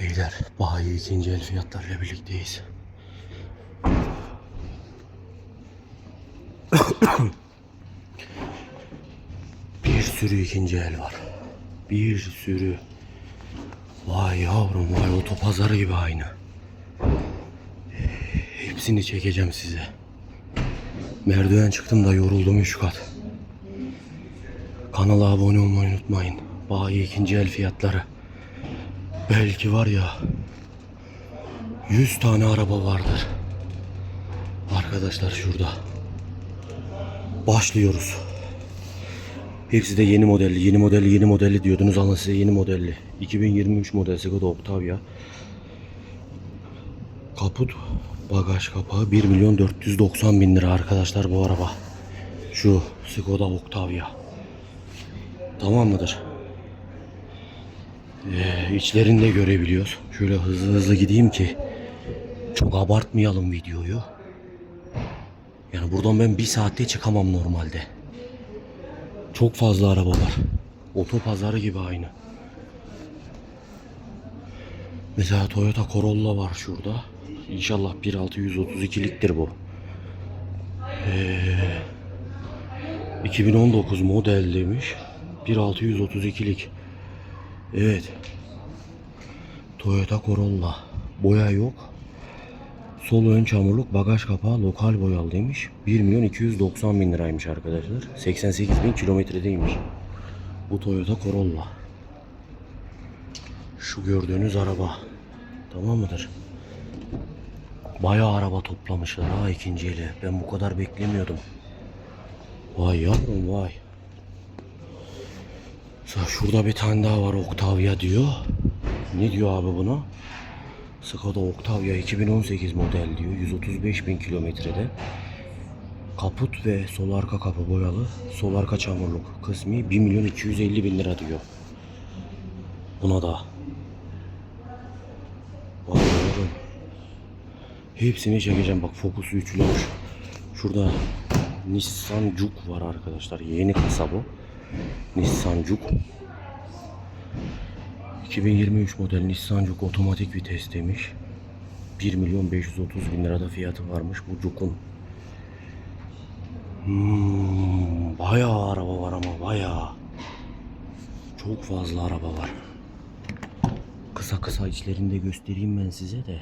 Beyler bayi ikinci el fiyatlarıyla birlikteyiz. Bir sürü ikinci el var. Bir sürü. Vay yavrum vay otopazarı gibi aynı. Hepsini çekeceğim size. Merdiven çıktım da yoruldum üç kat. Kanala abone olmayı unutmayın. Bayi ikinci el fiyatları. Belki var ya 100 tane araba vardır. Arkadaşlar şurada. Başlıyoruz. Hepsi de yeni modelli, yeni modelli, yeni modelli diyordunuz ama size yeni modelli. 2023 model Skoda Octavia. Kaput, bagaj kapağı 1 milyon 490 bin lira arkadaşlar bu araba. Şu Skoda Octavia. Tamam mıdır? Ee, içlerini de görebiliyoruz. Şöyle hızlı hızlı gideyim ki çok abartmayalım videoyu. Yani buradan ben bir saatte çıkamam normalde. Çok fazla araba var. Otopazarı gibi aynı. Mesela Toyota Corolla var şurada. İnşallah 1.632'liktir bu. Ee, 2019 model demiş. 1.632'lik. Evet. Toyota Corolla. Boya yok. Sol ön çamurluk bagaj kapağı lokal boyalı demiş. 1 milyon 290 bin liraymış arkadaşlar. 88 bin kilometredeymiş. Bu Toyota Corolla. Şu gördüğünüz araba. Tamam mıdır? Bayağı araba toplamışlar ha ikinci eli. Ben bu kadar beklemiyordum. Vay yavrum vay. Şurada bir tane daha var Octavia diyor. Ne diyor abi buna? Skoda Octavia 2018 model diyor. 135 bin kilometrede. Kaput ve sol arka kapı boyalı. Sol arka çamurluk kısmi 1 milyon 250 bin lira diyor. Buna da. Vay. Hepsini çekeceğim. Bak Focus üçlüymüş. Şurada Nissan Juke var arkadaşlar. Yeni kasa bu. Nissan Juke. 2023 model Nissan Juke otomatik vites demiş. 1 milyon 530 bin lirada fiyatı varmış bu Juke'un. Hmm, bayağı araba var ama bayağı. Çok fazla araba var. Kısa kısa içlerini de göstereyim ben size de.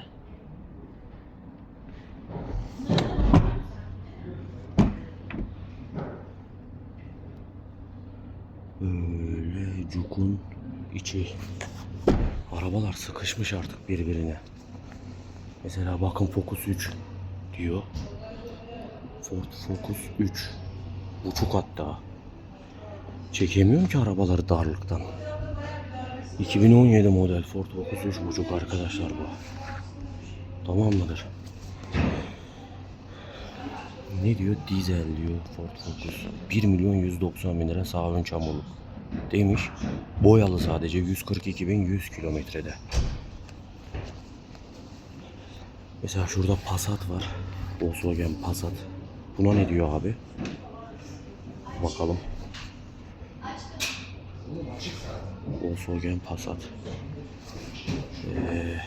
Cukun içi. Arabalar sıkışmış artık birbirine. Mesela bakın Focus 3 diyor. Ford Focus 3. Buçuk hatta. Çekemiyorum ki arabaları darlıktan. 2017 model Ford Focus 3 buçuk arkadaşlar bu. Tamam mıdır? Ne diyor? Dizel diyor Ford Focus. 1 milyon 190 bin lira sağ ön çamurluk. Demiş. Boyalı sadece 142 bin 100 kilometrede. Mesela şurada Passat var. Volkswagen Passat. Buna ne diyor abi? Bakalım. Volkswagen Passat. Ee,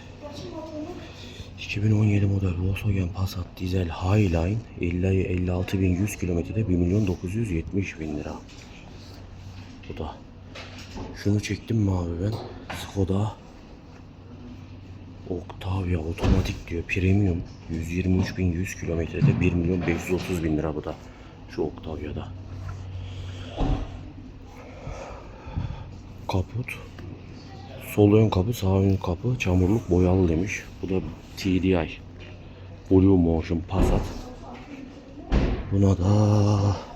2017 model Volkswagen Passat dizel Highline 50 56.100 kilometrede 1 milyon 970 bin lira. Bu da. Şunu çektim mi abi ben? Skoda Octavia otomatik diyor. Premium 123.100 kilometrede 1 milyon 530 bin lira bu da. Şu Octavia'da. Kaput. Sol ön kapı, sağ ön kapı çamurluk boyalı demiş. Bu da TDI. Blue Motion Passat. Buna da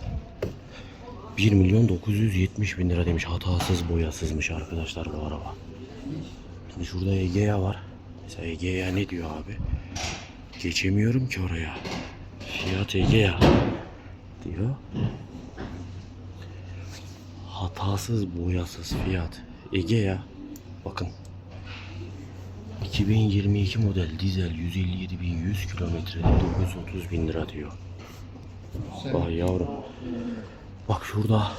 1 milyon 970 bin lira demiş. Hatasız boyasızmış arkadaşlar bu araba. Şimdi şurada Egea var. Mesela Egea ne diyor abi? Geçemiyorum ki oraya. Fiyat Egea diyor. Hatasız boyasız fiyat. Egea bakın 2022 model dizel 157.100 kilometrede 930 bin lira diyor. Vay yavrum. Bak şurada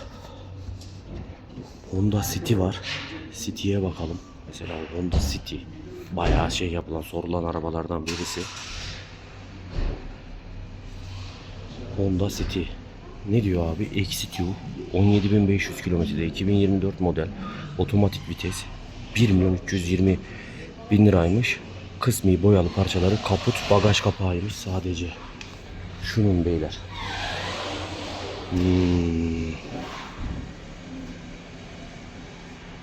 Honda City var. City'ye bakalım. Mesela Honda City. bayağı şey yapılan sorulan arabalardan birisi. Honda City. Ne diyor abi? Exit 17500 kilometrede 2024 model otomatik vites 1 milyon 320 bin liraymış. Kısmi boyalı parçaları kaput bagaj kapağıymış sadece. Şunun beyler. Hmm.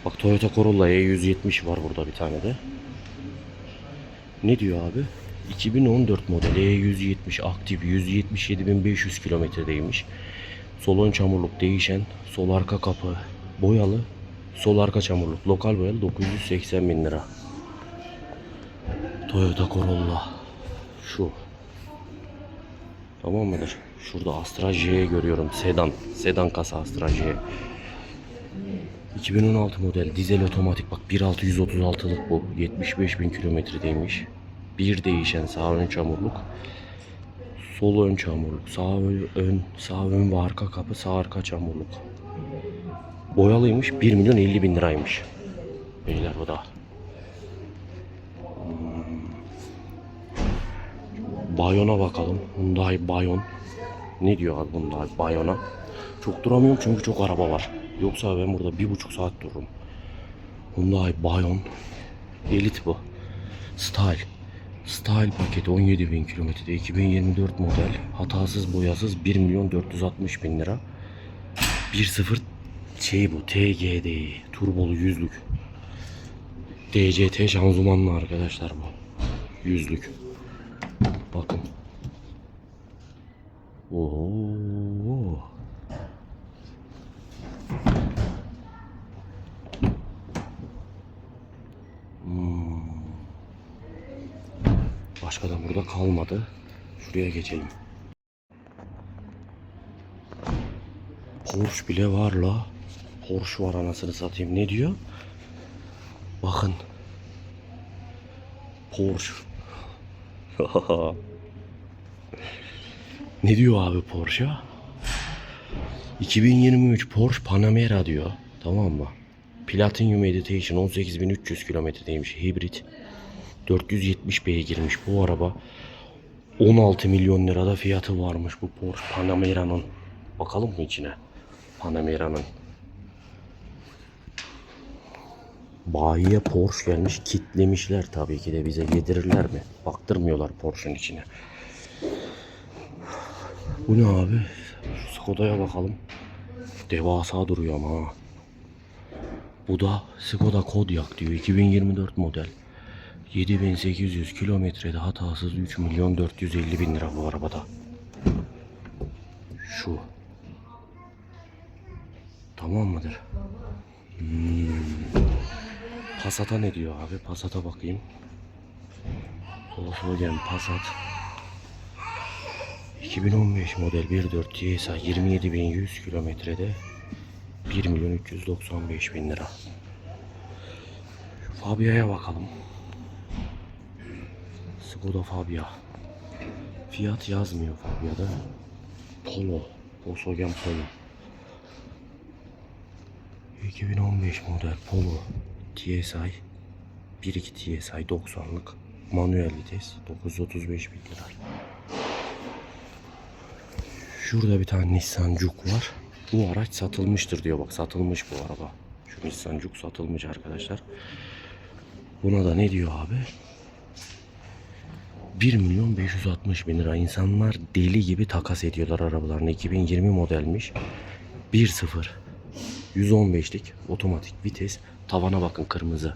Bak Toyota Corolla E170 var burada bir tane de. Ne diyor abi? 2014 model E170 aktif 177.500 kilometredeymiş. Sol ön çamurluk değişen, sol arka kapı boyalı, sol arka çamurluk lokal boyalı 980 bin lira. Toyota Corolla. Şu. Tamam mıdır? Şurada Astra J görüyorum. Sedan. Sedan kasa Astra J. 2016 model dizel otomatik bak 1.636'lık bu 75 bin kilometredeymiş. Bir değişen sağ ön çamurluk. Sol ön çamurluk. Sağ ön, sağ ön ve arka kapı sağ arka çamurluk. Boyalıymış 1 milyon 50 bin liraymış. Beyler bu da. Bayon'a bakalım. Hyundai Bayon. Ne diyor abi Hyundai Bayon'a? Çok duramıyorum çünkü çok araba var. Yoksa ben burada bir buçuk saat dururum. Hyundai Bayon. Elit bu. Style. Style paketi 17 bin kilometrede 2024 model. Hatasız boyasız 1 milyon 460 bin lira. 1.0 şey bu TGDI turbolu yüzlük. DCT şanzımanlı arkadaşlar bu. Yüzlük. Bakın. Oo. Hmm. Başka da burada kalmadı. Şuraya geçelim. Porsche bile var la. Porsche var anasını satayım. Ne diyor? Bakın. Porsche. ne diyor abi Porsche? 2023 Porsche Panamera diyor. Tamam mı? Platinum Edition 18300 kilometredeymiş hibrit. 470 beygirmiş bu araba. 16 milyon lirada fiyatı varmış bu Porsche Panamera'nın. Bakalım mı içine? Panamera'nın. Bayiye Porsche gelmiş kitlemişler tabii ki de bize yedirirler mi? Baktırmıyorlar Porsche'un içine. Bu ne abi? Şu Skoda'ya bakalım. Devasa duruyor ama ha. Bu da Skoda Kodiaq diyor 2024 model. 7800 kilometrede hatasız 3 milyon 450 bin lira bu arabada. Şu. Tamam mıdır? Hmm. Passat'a ne diyor abi? Passat'a bakayım. Volkswagen Passat. 2015 model 1.4 TSI 27.100 kilometrede 1 milyon 395 bin lira. Fabia'ya bakalım. Skoda Fabia. Fiyat yazmıyor Fabia'da. Polo. Volkswagen Polo. 2015 model Polo TSI 1.2 TSI 90'lık manuel vites 935 bin lira. Şurada bir tane Nissan Juke var. Bu araç satılmıştır diyor bak satılmış bu araba. Şu Nissan Juke satılmış arkadaşlar. Buna da ne diyor abi? 1 milyon 560 bin lira. İnsanlar deli gibi takas ediyorlar arabalarını. 2020 modelmiş. 1.0 115'lik otomatik vites. Tavana bakın kırmızı.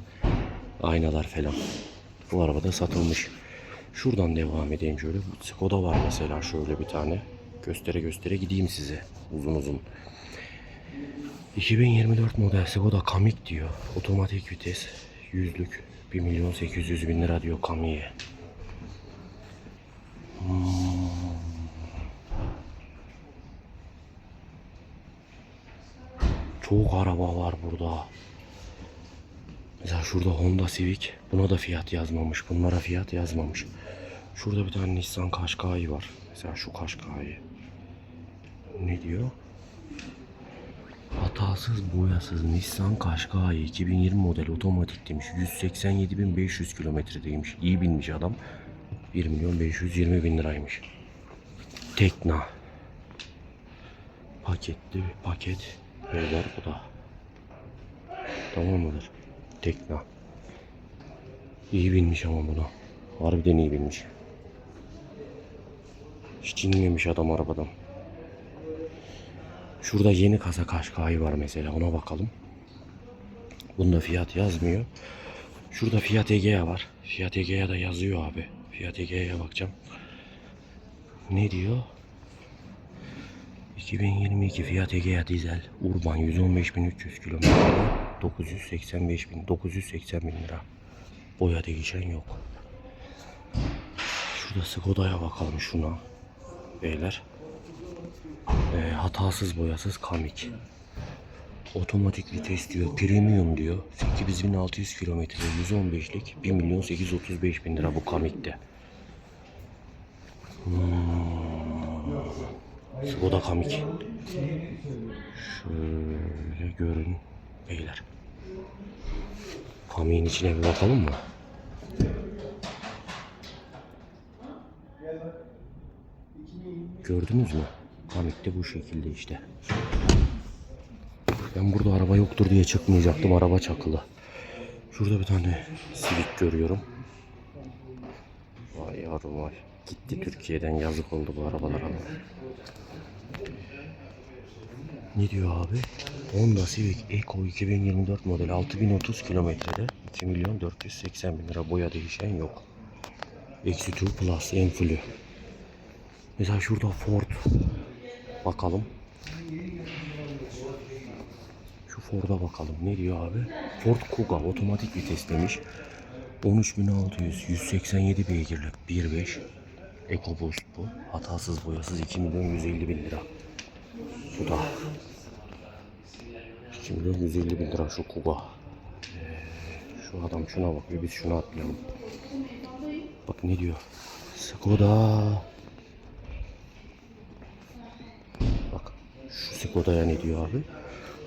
Aynalar falan. Bu arabada satılmış. Şuradan devam edeyim şöyle. Skoda var mesela şöyle bir tane. Göstere göstere gideyim size uzun uzun. 2024 model Skoda Kamiq diyor. Otomatik vites. Yüzlük. 1 milyon 800 bin lira diyor Kamik'e. Çok araba var burada. Mesela şurada Honda Civic. Buna da fiyat yazmamış. Bunlara fiyat yazmamış. Şurada bir tane Nissan Qashqai var. Mesela şu Qashqai. Ne diyor? Hatasız boyasız Nissan Qashqai 2020 model otomatik demiş. 187.500 kilometredeymiş. İyi binmiş adam. 1 milyon 520 bin liraymış. Tekna. Paketli paket. Beyler bu da. Tamam mıdır? Tekna. İyi binmiş ama buna. Harbiden iyi binmiş. Hiç inmemiş adam arabadan. Şurada yeni kasa Kaşkay'ı var mesela ona bakalım. Bunda fiyat yazmıyor. Şurada Fiat Egea var. Fiat Egea da yazıyor abi. Fiat Egea'ya bakacağım. Ne diyor? 2022 Fiat Egea dizel Urban 115.300 kilometre 985 bin 980 bin lira. Boya değişen yok. Şurada Skoda'ya bakalım şuna. Beyler. Ee, hatasız boyasız kamik. Otomatik vites diyor. Premium diyor. 8600 kilometre 115'lik 1 milyon 835 bin lira bu kamikte. Hmm. Skoda kamik. Şöyle görün beyler. Kamiğin içine bir bakalım mı? Gördünüz mü? Kamik de bu şekilde işte. Ben burada araba yoktur diye çıkmayacaktım. Araba çakılı. Şurada bir tane Civic görüyorum. Vay yavrum vay. Gitti Türkiye'den yazık oldu bu arabalara. Ne diyor abi? Honda Civic Eco 2024 model 6030 kilometrede 2 milyon 480 bin lira boya değişen yok. X2 Plus en fullü. Mesela şurada Ford. Bakalım. Şu Ford'a bakalım. Ne diyor abi? Ford Kuga otomatik vites demiş. 13600 187 beygirlik 1.5 EcoBoost bu. Hatasız boyasız 2 milyon 150 bin lira. Bu da 2 milyon 150 bin lira şu Kuga. Ee, şu adam şuna bakıyor biz şuna atlayalım. Bak ne diyor? Skoda. Bak şu Skoda'ya ne diyor abi?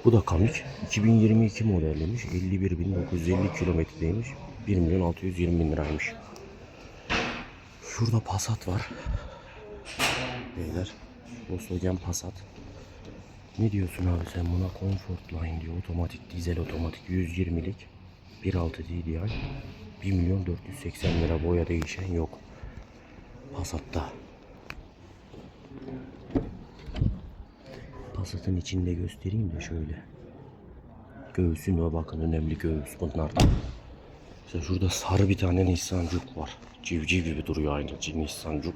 Bu da Kamik. 2022 modellemiş. 51.950 kilometredeymiş. 1 milyon 620 bin liraymış. Şurada Passat var. Beyler. Volkswagen Passat. Ne diyorsun abi sen buna Comfort Line diyor. Otomatik, dizel otomatik 120'lik. 1.6 DDI. 1 milyon 480 lira boya değişen yok. Passat'ta. Passat'ın içinde göstereyim de şöyle. Göğsüne bakın önemli göğüs bunlardan. Mesela şurada sarı bir tane Nissancuk var. Civciv gibi duruyor aynı Nissancuk.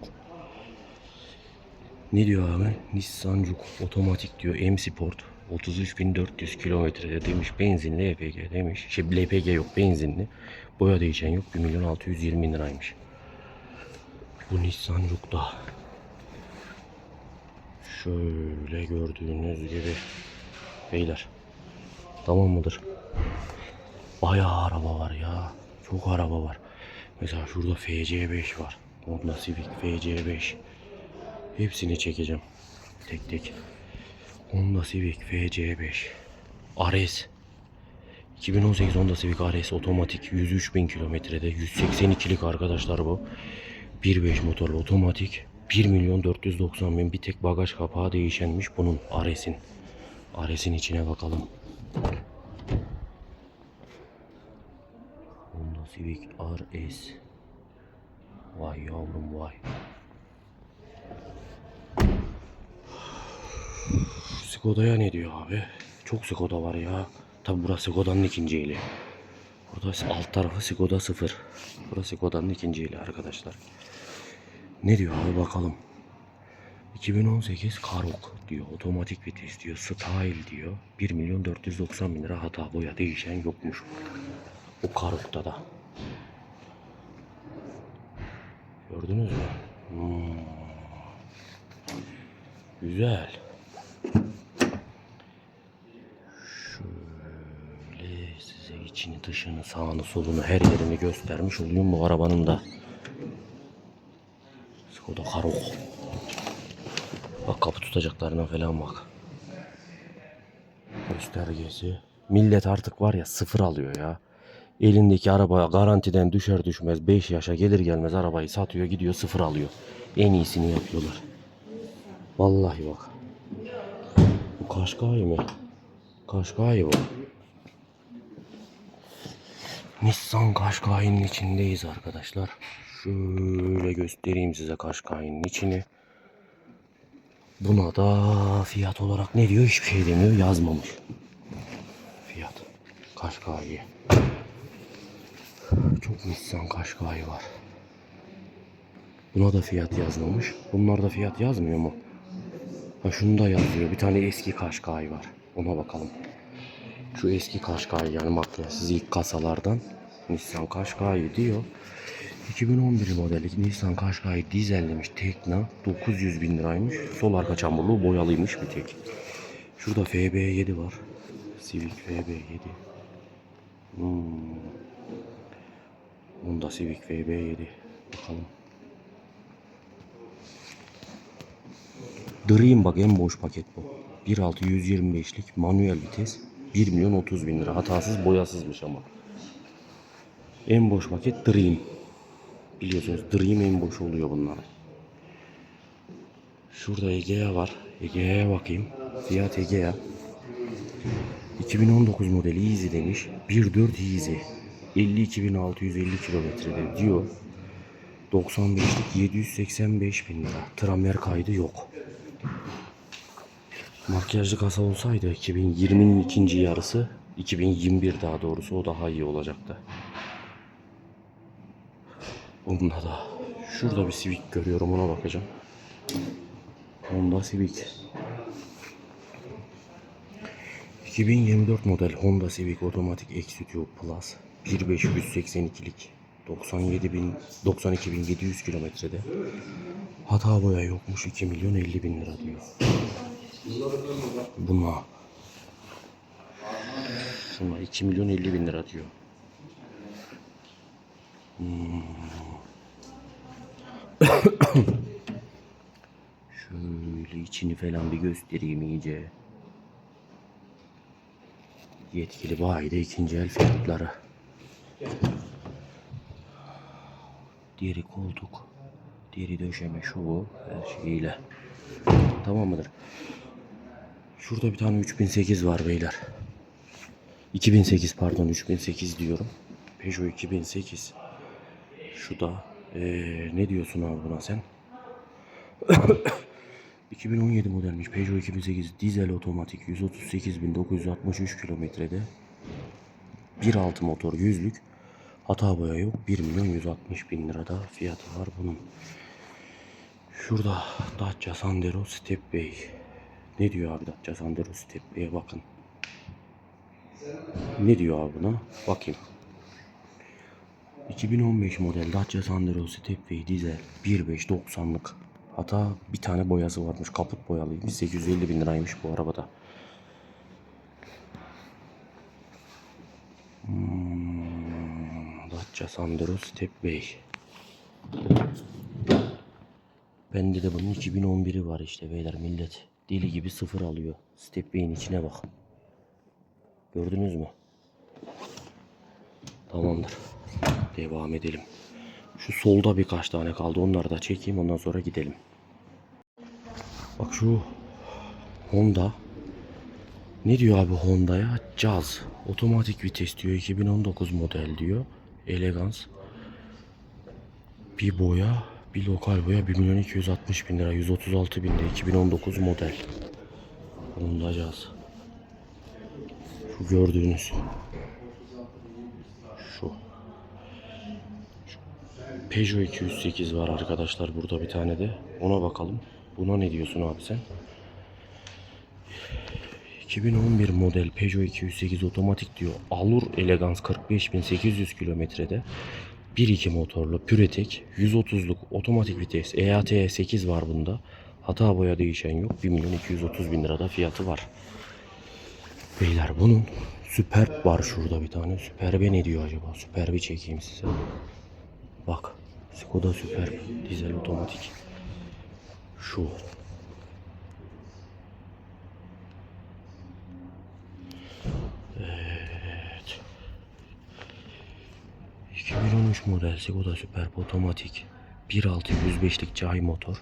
Ne diyor abi? Nissancuk otomatik diyor M Sport 33.400 kilometrede demiş benzinli LPG demiş. Şey LPG yok benzinli. Boya değişen yok 1 milyon 620 bin liraymış. Bu Nissancuk da Şöyle gördüğünüz gibi beyler tamam mıdır? Bayağı araba var ya. Çok araba var. Mesela şurada FC5 var. Honda Civic FC5. Hepsini çekeceğim. Tek tek. Honda Civic FC5. Ares. 2018 Honda Civic Ares otomatik 103 bin kilometrede 182'lik arkadaşlar bu. 1.5 motorlu otomatik 1 milyon 490 bin bir tek bagaj kapağı değişenmiş bunun Ares'in. Ares'in içine bakalım. Honda Civic RS. Vay yavrum vay. Skoda'ya ne diyor abi? Çok Skoda var ya. Tabi burası Skoda'nın ikinci eli. Burada alt tarafı Skoda 0. Burası Skoda'nın ikinci eli arkadaşlar. Ne diyor abi bakalım. 2018 Karok diyor. Otomatik vites diyor. Style diyor. 1 milyon 490 bin lira hata boya değişen yokmuş. O Karok'ta da. Gördünüz mü? Hmm. Güzel. Şöyle size içini dışını sağını solunu her yerini göstermiş olayım bu arabanın da. Skoda Karok. Bak kapı tutacaklarına falan bak. göstergesi. Millet artık var ya sıfır alıyor ya. Elindeki araba garantiden düşer düşmez 5 yaşa gelir gelmez arabayı satıyor gidiyor sıfır alıyor. En iyisini yapıyorlar. Vallahi bak. Bu Kaşkay mı? Kaşkay bu. Nissan Kaşkay'ın içindeyiz arkadaşlar. Şöyle göstereyim size Kaşkay'ın içini. Buna da fiyat olarak ne diyor hiçbir şey demiyor yazmamış. Fiyat. Kaşkay'ı. Çok Nissan Kaşkay var. Buna da fiyat yazmamış. Bunlarda fiyat yazmıyor mu? Ha şunu da yazıyor. Bir tane eski Kaşkay var. Ona bakalım. Şu eski Kaşkay yani makyajsız ilk kasalardan Nissan Kaşkay diyor. 2011 model Nissan Kaşkay dizellemiş Tekna 900 bin liraymış. Sol arka çamurluğu boyalıymış bir tek. Şurada FB7 var. Civic FB7. Hmm. Honda Civic FB7. Bakalım. Dream bak en boş paket bu. 1.6 125'lik manuel vites. 1 milyon 30 bin lira. Hatasız boyasızmış ama. En boş paket Dream. Biliyorsunuz Dream en boş oluyor bunlar. Şurada Egea var. Egea'ya bakayım. Fiat Egea. 2019 modeli Easy demiş. 1.4 Easy. 52.650 kilometrede diyor. 95'lik 785 bin lira. Tramer kaydı yok. Makyajlı kasa olsaydı 2020'nin ikinci yarısı 2021 daha doğrusu o daha iyi olacaktı. Bunda da şurada bir Civic görüyorum ona bakacağım. Honda Civic. 2024 model Honda Civic Otomatik Executive Plus 1582'lik 97 bin 92.700 kilometrede hata boya yokmuş 2 milyon 50 bin lira diyor. Buna şuna 2 milyon 50 bin lira diyor. Şöyle içini falan bir göstereyim iyice. Yetkili bayide ikinci el fiyatları. Deri koltuk, deri döşeme şu bu her şeyiyle. Tamam mıdır? Şurada bir tane 3008 var beyler. 2008 pardon 3008 diyorum. Peugeot 2008. Şu da eee, ne diyorsun abi buna sen? 2017 modelmiş Peugeot 2008 dizel otomatik 138.963 kilometrede 1.6 motor yüzlük hata boya yok 1 milyon 160 bin lirada fiyatı var bunun. Şurada Dacia Sandero Stepway. Ne diyor abi Dacia Sandero Stepway'e bakın. Ne diyor abi buna? Bakayım. 2015 model Dacia Sandero Stepway dizel 1.5 90'lık. Hatta bir tane boyası varmış. Kaput boyalıymış. 850 bin liraymış bu arabada. Hmm, Dacia Sandero Stepway. Bende de bunun 2011'i var işte beyler millet. Deli gibi sıfır alıyor. Stepway'in içine bak. Gördünüz mü? Tamamdır. Devam edelim. Şu solda birkaç tane kaldı. Onları da çekeyim ondan sonra gidelim. Bak şu Honda. Ne diyor abi Honda'ya? Jazz. Otomatik vites diyor. 2019 model diyor. Elegans. Bir boya. Bir lokal boya 1 milyon 260 bin lira. 136 binde 2019 model. Honda Jazz. Şu gördüğünüz. Peugeot 208 var arkadaşlar burada bir tane de. Ona bakalım. Buna ne diyorsun abi sen? 2011 model Peugeot 208 otomatik diyor. Alur Elegans 45800 kilometrede. 1.2 motorlu Puretek 130'luk otomatik vites EAT 8 var bunda. Hata boya değişen yok. 1 milyon 230 bin lirada fiyatı var. Beyler bunun Superb var şurada bir tane. Superb'e ne diyor acaba? Superb'i çekeyim size. Bak. Skoda Superb dizel otomatik. Şu. Evet. 2013 model Skoda Superb otomatik. 1.6 105'lik cahil motor.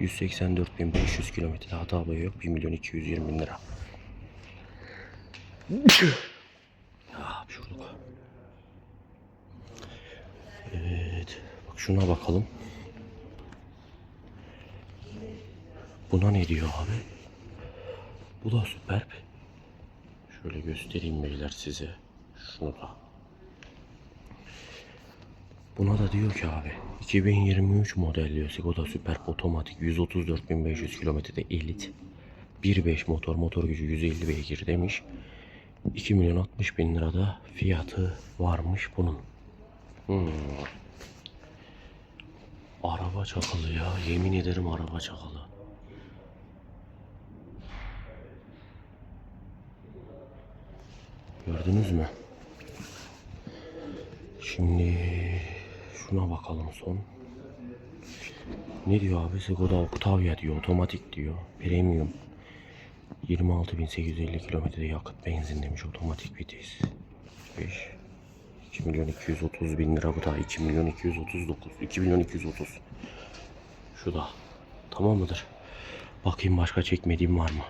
184.500 kilometre hata payı yok. 1 milyon 220 bin lira. ah, şurada. Evet. Şuna bakalım. Buna ne diyor abi? Bu da süper. Şöyle göstereyim beyler size. Şunu da. Buna da diyor ki abi 2023 model diyor Skoda Superb otomatik 134.500 kilometrede elit 1.5 motor motor gücü 150 beygir demiş 2 milyon 60 bin lirada fiyatı varmış bunun. Hmm. Araba çakalı ya yemin ederim araba çakalı. Gördünüz mü? Şimdi şuna bakalım son. Ne diyor abi? Skoda Octavia diyor. Otomatik diyor. Premium. 26.850 kilometrede yakıt benzin demiş. Otomatik vites. 5. 2 milyon 230 bin lira bu da. 2 milyon 239. 2 milyon 230. Şu da. Tamam mıdır? Bakayım başka çekmediğim var mı?